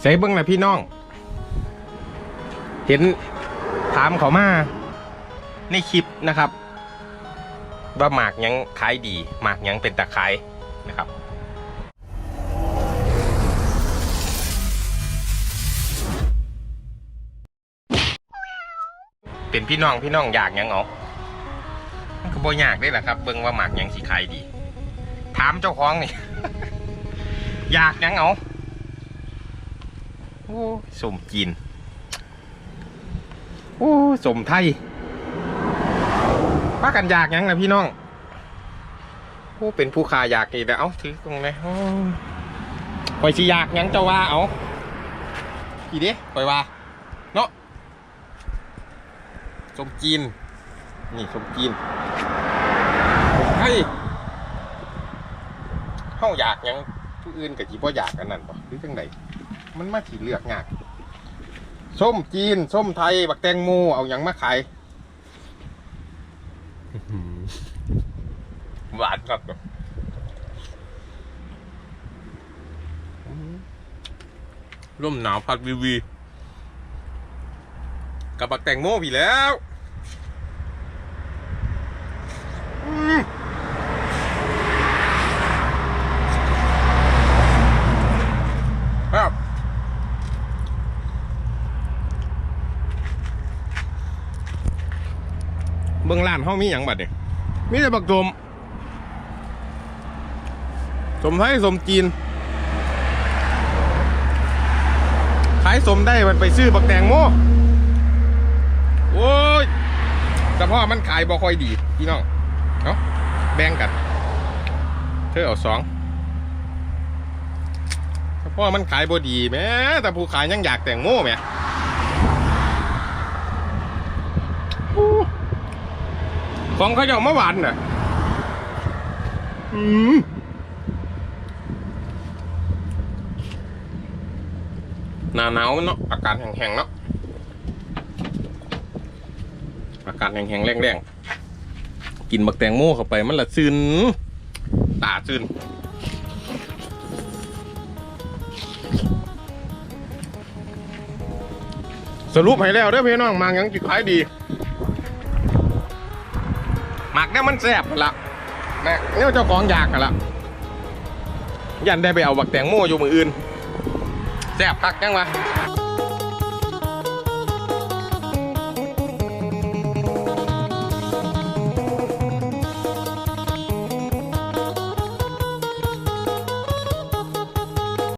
ใส่เบิ้งนะพี่น้อง เห็นถามเขามาในคลิปนะครับ ว่าหมากยังขายดี หมากยังเป็นตะขายนะครับเป็นพี่น้องพี่น้องอยากยังเอาก็บ่อยากได้แหละครับ เบิ่งว่าหมากยังสิขายดี ถามเจ้าของนี่ อยากยังเอาโอ้สมจีน โอ้สมไทยป้ากันอยากยังนะพี่น้องโอ้เป็นผู้ค้าอยากอีกแล้วเอาถือตรงไหนคอยสิอยากยังเจ้าว่าเอาอีเด้คอยว่าเนาะสมจีน นี่สมจีนเฮ้ยาอยากหยังผู้อื่นกับจีบ่อยากกันนั่นปะหรือจังไดมันมาถีเลือกงากส้มจีนส้มไทย บักแตงโมเอาอย่างมาขายหวานครับร่มหนาวพัดวีวี กับบักแตงโมพี่แล้วอืมครับ เบื้องล่านห้องมีอย่างบัดเนี่ยมีแต่บักสมสมไทยสมจีน ขายสมได้มันไปซื้อบักแตงโมโอ้ยแต่พ่อมันขายบ่ค่อยดีพี่น้องเนาะแบ่งกัน เธอเอาสองแต่พ่อมันขายบ่ดีแม้แต่ผู้ขายยังอยากแตงโมแหมโอ้ ของเขาจะเอามาหวานน่ะอืมหนาหนาวเนาะอากาศแห้งๆเนาะอากาศแห้งๆแรงๆกินบักแตงโมเข้าไปมันละซึนตาซึนสรุปให้แล้วเด้อพี่น้องมังยังจิขายดี หมักเนี่ยมันแซ่บหั่นละนะเนี่ยเจ้าของอยากกันละยันได้ไปเอาบักแตงโมอยู่มืออื่นแซ่บคักจังวะ